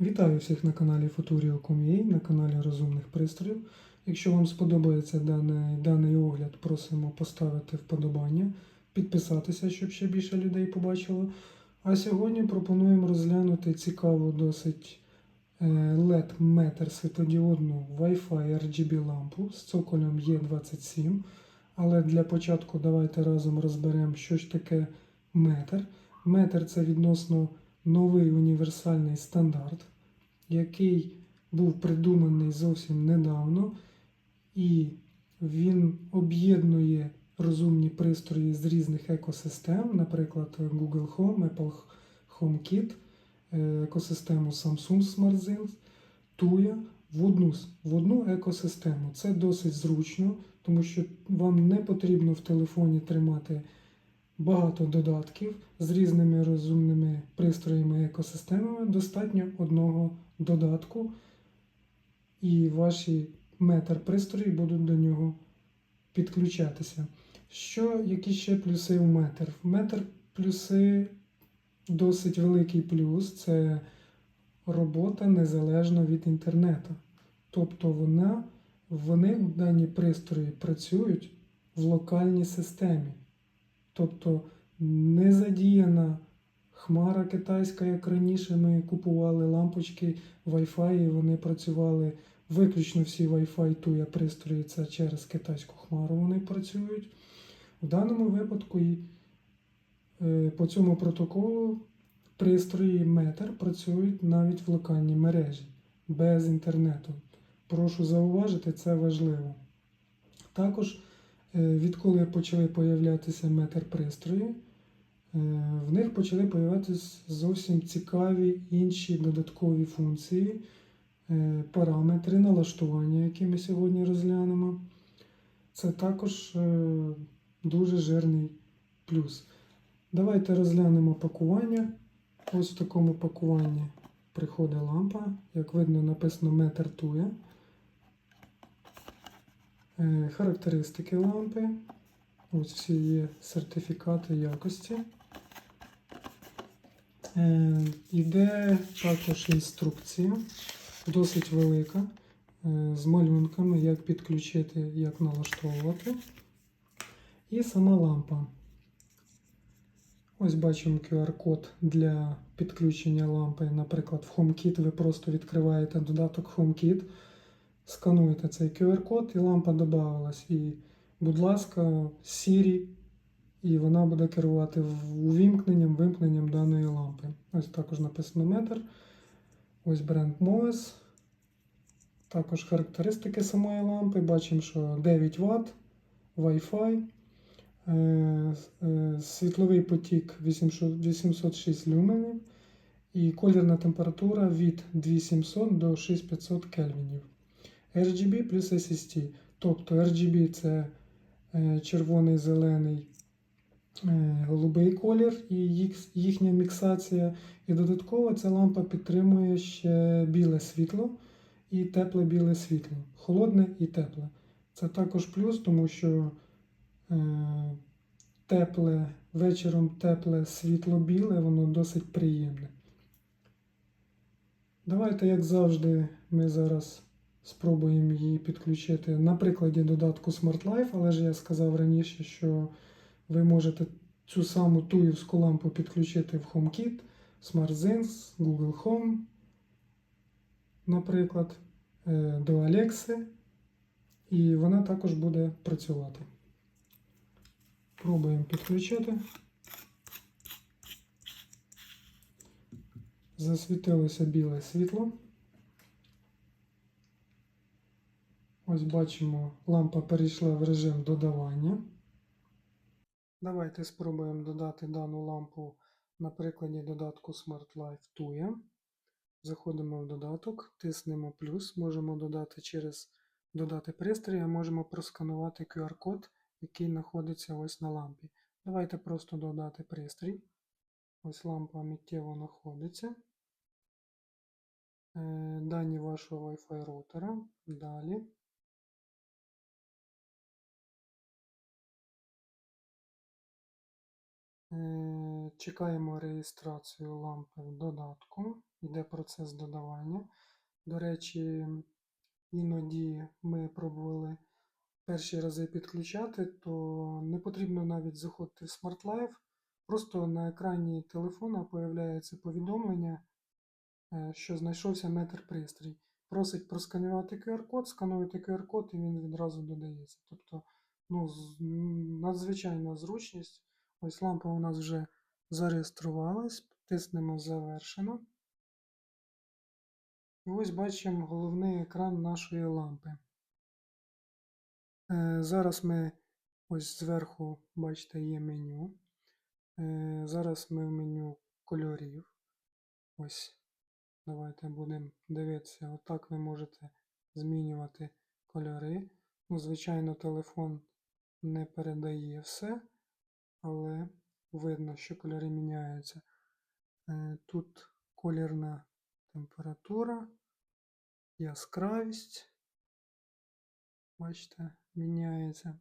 Вітаю всіх на каналі Futurio.com.ua, на каналі Розумних пристроїв. Якщо вам сподобається даний, даний огляд, просимо поставити вподобання, підписатися, щоб ще більше людей побачило. А сьогодні пропонуємо розглянути цікаву досить е, LED метр світлодіодну Wi-Fi RGB лампу з цоколем E27. Але для початку давайте разом розберемо, що ж таке метр. Метр це відносно новий універсальний стандарт, який був придуманий зовсім недавно, і він об'єднує розумні пристрої з різних екосистем, наприклад, Google Home, Apple HomeKit, е, екосистему Samsung SmartThings, Tuya в одну, в одну екосистему. Це досить зручно, тому що вам не потрібно в телефоні тримати багато додатків з різними розумними пристроями і екосистемами. Достатньо одного додатку, і ваші метр пристрої будуть до нього підключатися. Що, які ще плюси у метр? В метр плюси досить великий плюс це робота незалежно від інтернету. Тобто вона, вони, дані пристрої, працюють в локальній системі. Тобто не задіяна хмара китайська, як раніше ми купували лампочки Wi-Fi, і вони працювали виключно всі Wi-Fi туя пристрої, це через китайську хмару вони працюють. В даному випадку е, по цьому протоколу пристрої метр працюють навіть в локальній мережі без інтернету. Прошу зауважити, це важливо. Також Відколи почали появлятися метр пристрої, е, в них почали появлятися зовсім цікаві інші додаткові функції, е, параметри налаштування, які ми сьогодні розглянемо. Це також дуже жирний плюс. Давайте розглянемо пакування. Ось в такому пакуванні приходить лампа. Як видно, написано метр туя. Е, Характеристики лампи. Ось всі є сертифікати якості. Е, Іде також інструкція, досить велика, е, з малюнками, як підключити, як налаштовувати. І сама лампа. Ось бачимо QR-код для підключення лампи. Наприклад, в HomeKit ви просто відкриваєте додаток HomeKit скануєте цей QR-код і лампа додавалась. І, будь ласка, Siri, і вона буде керувати увімкненням, вимкненням даної лампи. Ось також написано метр. Ось бренд Moes. Також характеристики самої лампи. Бачимо, що 9 Вт, Wi-Fi. Е, е, світловий потік 806 люменів і колірна температура від 2700 до 6500 кельвінів. RGB плюс SST. Тобто RGB це е, червоний, зелений, е, голубий колір і їхня міксація. І додатково ця лампа підтримує ще біле світло і тепле біле світло. Холодне і тепле. Це також плюс, тому що е, тепле, вечором тепле світло біле, воно досить приємне. Давайте, як завжди, ми зараз Спробуємо її підключити на прикладі додатку Smart Life, але ж я сказав раніше, що ви можете цю саму туївську лампу підключити в HomeKit, SmartZens, Google Home, наприклад, е, до Alexa, і вона також буде працювати. Пробуємо підключити. Засвітилося біле світло. Ось бачимо, лампа перейшла в режим додавання. Давайте спробуємо додати дану лампу на прикладі додатку Smart Life Tuya. Заходимо в додаток, тиснемо плюс, можемо додати через додати пристрій, а можемо просканувати QR-код, який знаходиться ось на лампі. Давайте просто додати пристрій. Ось лампа миттєво знаходиться. Е, дані вашого Wi-Fi роутера. Далі. Чекаємо реєстрацію лампи в додатку. Йде процес додавання. До речі, іноді ми пробували перші рази підключати, то не потрібно навіть заходити в Smart Life. Просто на екрані телефона появляється повідомлення, е, що знайшовся метр пристрій. Просить просканувати QR-код, скануєте QR-код і він відразу додається. Тобто ну, надзвичайна зручність. Ось лампа у нас вже зареєструвалась, тиснемо завершено. І ось бачимо головний екран нашої лампи. Е, Зараз ми ось зверху, бачите, є меню. Е, Зараз ми в меню кольорів. Ось, давайте будемо дивитися. Отак ви можете змінювати кольори. Ну, звичайно, телефон не передає все, але видно, що кольори міняються. Е, Тут колірна температура, яскравість. Бачите, міняється.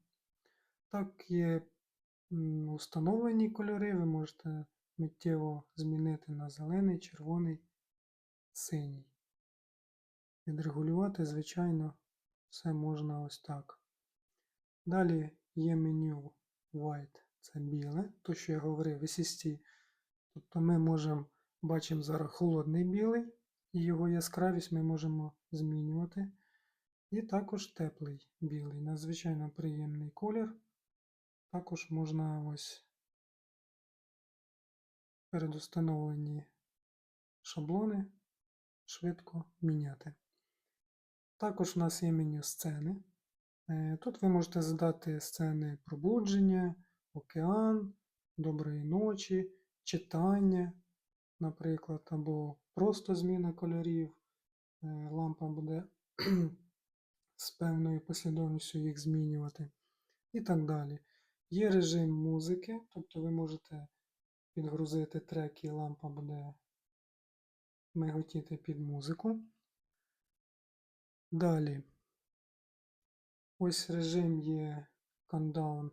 Так, є установлені кольори, ви можете миттєво змінити на зелений, червоний, синій. Відрегулювати, звичайно, все можна ось так. Далі є меню White, це біле, то, що я говорив, SST. Тобто ми можемо, бачимо зараз холодний білий, і його яскравість ми можемо змінювати. І також теплий білий, надзвичайно приємний колір. Також можна ось передустановлені шаблони швидко міняти. Також у нас є меню сцени. Е, Тут ви можете задати сцени пробудження, океан, доброї ночі, читання, наприклад, або просто зміна кольорів. Е, Лампа буде з певною послідовністю їх змінювати і так далі. Є режим музики, тобто ви можете підгрузити трек і лампа буде миготіти під музику. Далі. Ось режим є countdown.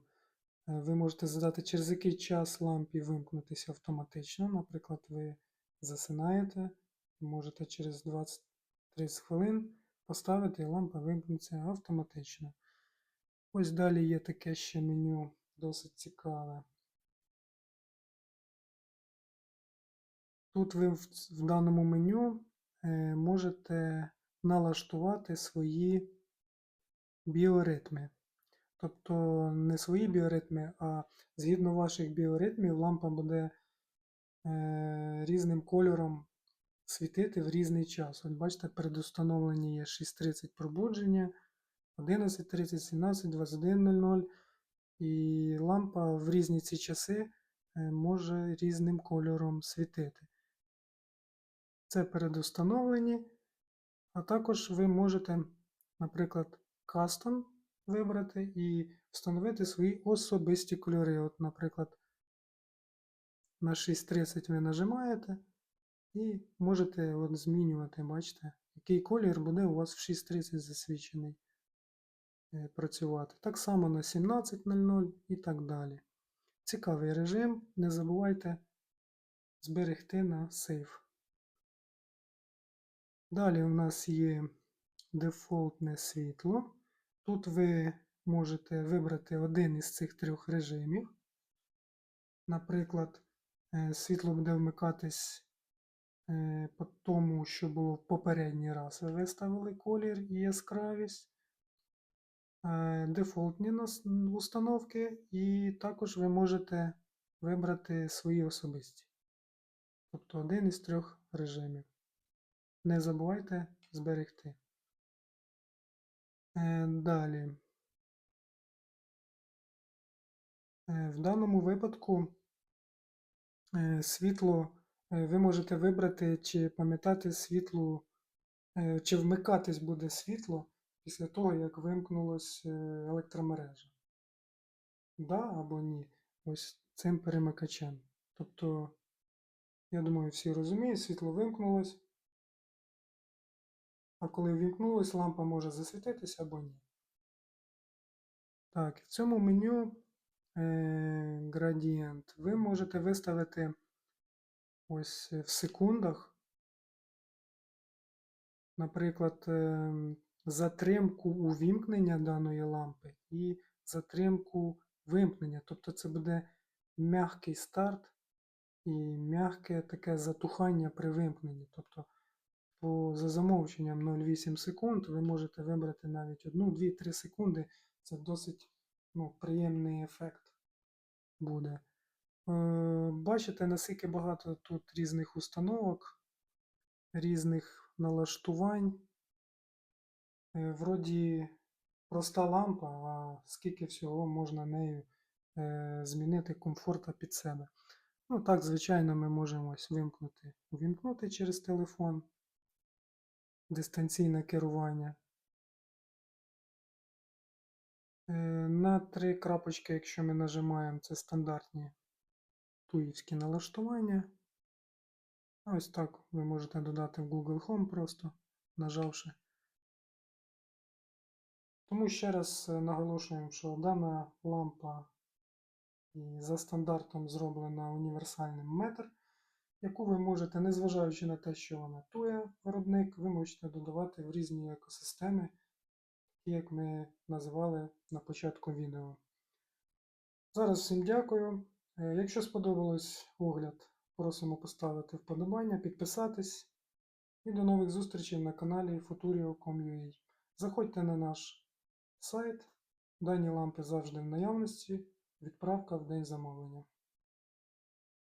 Е, Ви можете задати, через який час лампі вимкнутися автоматично. Наприклад, ви засинаєте, можете через 20-30 хвилин поставити і лампа вимкнеться автоматично. Ось далі є таке ще меню досить цікаве. Тут ви в, даному меню е, можете налаштувати свої біоритми. Тобто не свої біоритми, а згідно ваших біоритмів лампа буде е, різним кольором світити в різний час. От бачите, передустановлені є 6.30 пробудження, 11.30, 17, 21.00. І лампа в різні ці часи е, може різним кольором світити. Це передустановлені, а також ви можете, наприклад, кастом вибрати і встановити свої особисті кольори. От, наприклад, на 6.30 ви нажимаєте і можете от змінювати, бачите, який колір буде у вас в 6.30 засвічений е, працювати. Так само на 17.00 і так далі. Цікавий режим. Не забувайте зберегти на сейф. Далі у нас є дефолтне світло. Тут ви можете вибрати один із цих трьох режимів. Наприклад, е, світло буде вмикатись е, по тому, що було в попередній раз. Ви виставили колір і яскравість, е, дефолтні установки, і також ви можете вибрати свої особисті. Тобто один із трьох режимів. Не забувайте зберегти. Е, Далі. Е, В даному випадку е, світло ви можете вибрати, чи пам'ятати світло, чи вмикатись буде світло після того, як вимкнулась електромережа. Да або ні. Ось цим перемикачем. Тобто, я думаю, всі розуміють, світло вимкнулось. А коли ввімкнулось, лампа може засвітитися або ні. Так, в цьому меню е, градієнт, ви можете виставити ось в секундах, наприклад, ем, затримку увімкнення даної лампи і затримку вимкнення. Тобто це буде м'який старт і м'яке таке затухання при вимкненні. Тобто по, за замовченням 0,8 секунд ви можете вибрати навіть 1, 2, 3 секунди. Це досить ну, приємний ефект буде. Е, бачите, наскільки багато тут різних установок, різних налаштувань. Е, Вроді проста лампа, а скільки всього можна нею е, змінити комфорта під себе. Ну так, звичайно, ми можемо ось вимкнути, увімкнути через телефон, дистанційне керування. Е, На три крапочки, якщо ми нажимаємо, це стандартні туївські налаштування. Ось так ви можете додати в Google Home просто нажавши. Тому ще раз е, наголошуємо, що дана лампа за стандартом зроблена універсальним метр, яку ви можете, незважаючи на те, що вона тує виробник, ви можете додавати в різні екосистеми, як ми називали на початку відео. Зараз всім дякую. Е, Якщо сподобалось огляд, просимо поставити вподобання, підписатись і до нових зустрічей на каналі Futurio.com.ua. Заходьте на наш сайт. Дані лампи завжди в наявності. Відправка в день замовлення.